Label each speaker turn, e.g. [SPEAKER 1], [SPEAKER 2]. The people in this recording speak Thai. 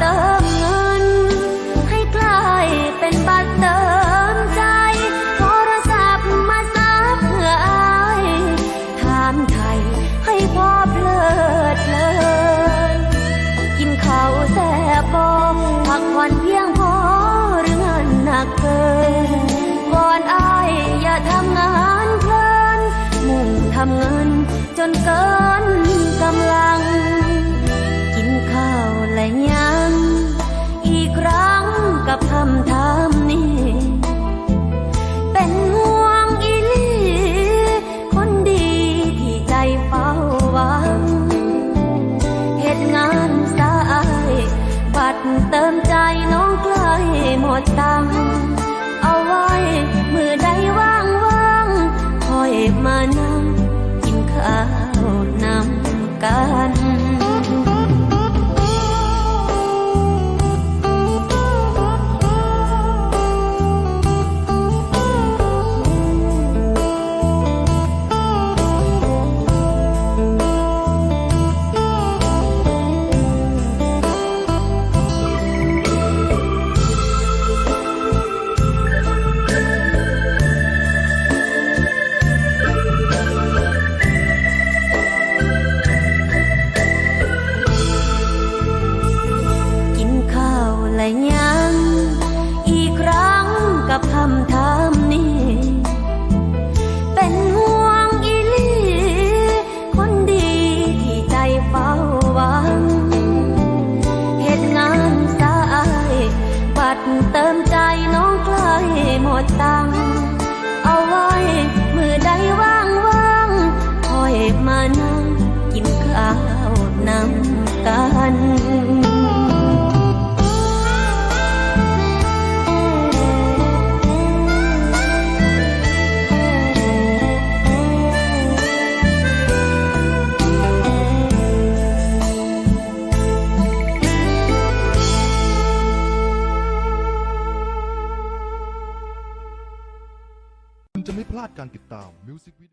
[SPEAKER 1] เติมเงิน ให้กลายเป็นบัตรเติมใจ โทรศัพท์มาซับเพื่ออายถามไทยให้พ่อเพลิดเพลิน กินข้าวแซ่บบอพักผ่อนเพียงพอหรือเงินหนักเกินก่อนอายอย่าทำงานเพลิน มุ่งทำเงินจนเกิน มานั่งกินข้าวนำกัน
[SPEAKER 2] ไม่พลาดการติดตามมิวสิกวิดี